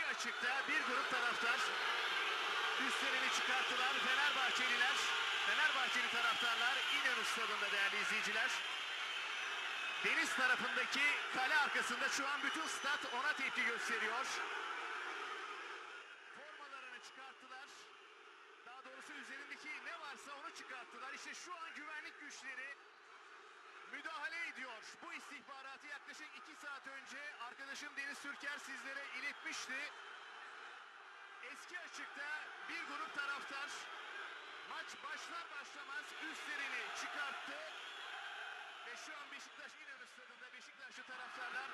Eski açıkta bir grup taraftar üstlerini çıkarttılar. Fenerbahçeliler, Fenerbahçeli taraftarlar İnönü Stadı'nda değerli izleyiciler. Deniz tarafındaki kale arkasında şu an bütün stat ona tepki gösteriyor. Formalarını çıkarttılar. Daha doğrusu üzerindeki ne varsa onu çıkarttılar. İşte şu an güvenlik güçleri müdahale ediyor. Bu istihbaratı yaklaşık iki saat önce arkadaşım Deniz Türker sizlere iletmişti. Eski açıkta bir grup taraftar maç başlar başlamaz üstlerini çıkarttı. Ve şu an Beşiktaş İnönü stadında Beşiktaşlı taraftarlar